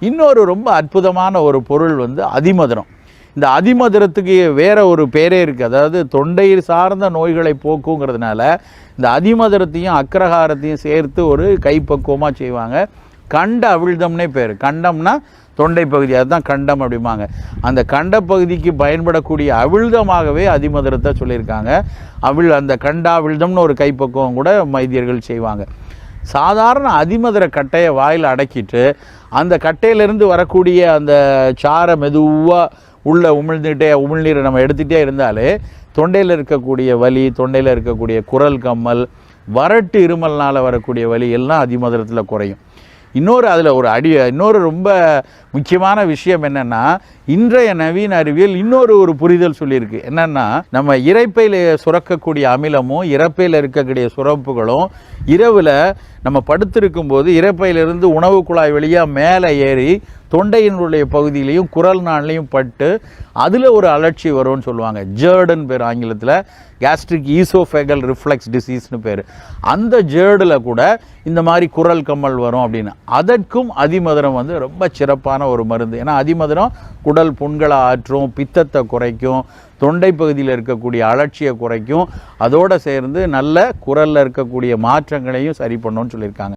இன்னொரு ரொம்ப அற்புதமான ஒரு பொருள் வந்து அதிமதுரம். இந்த அதிமதுரத்துக்கு வேற ஒரு பேரே இருக்குது அதாவது தொண்டை சார்ந்த நோய்களை போக்குங்கிறதுனால இந்த அதிமதுரத்தையும் அக்ரஹாரத்தையும் சேர்த்து ஒரு கைப்பக்குவமாக செய்வாங்க. கண்ட அவிழ்தம்னே பேர். கண்டம்னா தொண்டை பகுதி. அதுதான் கண்டம் அப்படிம்பாங்க. அந்த கண்ட பகுதிக்கு பயன்படக்கூடிய அவிழ்தமாகவே அதிமதுரத்தை சொல்லியிருக்காங்க. அவிழ் அந்த கண்டாவிழ்தம்னு ஒரு கைப்பக்குவம் கூட வைத்தியர்கள் செய்வாங்க. சாதாரண அதிமதுர கட்டையை வாயில் அடக்கிட்டு அந்த கட்டையிலேருந்து வரக்கூடிய அந்த சாரை மெதுவாக உள்ள உமிழ்ந்துகிட்டே உமிழ்நீரை நம்ம எடுத்துகிட்டே இருந்தாலே தொண்டையில் இருக்கக்கூடிய வலி தொண்டையில் இருக்கக்கூடிய குரல் கம்மல் வறட்டு இருமல்னால் வரக்கூடிய வலி எல்லாம் அதிமதுரத்தில் குறையும். இன்னொரு அதில் ஒரு அடி இன்னொரு ரொம்ப முக்கியமான விஷயம் என்னென்னா இன்றைய நவீன அறிவியல் இன்னொரு ஒரு புரிதல் சொல்லியிருக்கு. என்னென்னா நம்ம இரைப்பையில் சுரக்கக்கூடிய அமிலமும் இறப்பையில் இருக்கக்கூடிய சுரப்புகளும் இரவில் நம்ம படுத்திருக்கும் போது இறப்பையிலிருந்து உணவு குழாய் வழியாக மேலே ஏறி தொண்டையினுடைய பகுதியிலையும் குரல் நாள்லையும் பட்டு அதில் ஒரு அலர்ச்சி வரும்னு சொல்லுவாங்க. ஜேர்டுன்னு பேர் ஆங்கிலத்தில். கேஸ்ட்ரிக் ஈசோஃபேகல் ரிஃப்ளெக்ஸ் டிசீஸ்னு பேர். அந்த ஜேர்டில் கூட இந்த மாதிரி குரல் கம்மல் வரும் அப்படின்னு. அதற்கும் அதிமதுரம் வந்து ரொம்ப சிறப்பான ஒரு மருந்து. ஏன்னா அதிமதுரம் குடல் புண்களை ஆற்றும் பித்தத்தை குறைக்கும் தொண்டை பகுதியில் இருக்கக்கூடிய அலட்சியை குறைக்கும். அதோடு சேர்ந்து நல்ல குரலில் இருக்கக்கூடிய மாற்றங்களையும் சரி பண்ணுன்னு சொல்லியிருக்காங்க.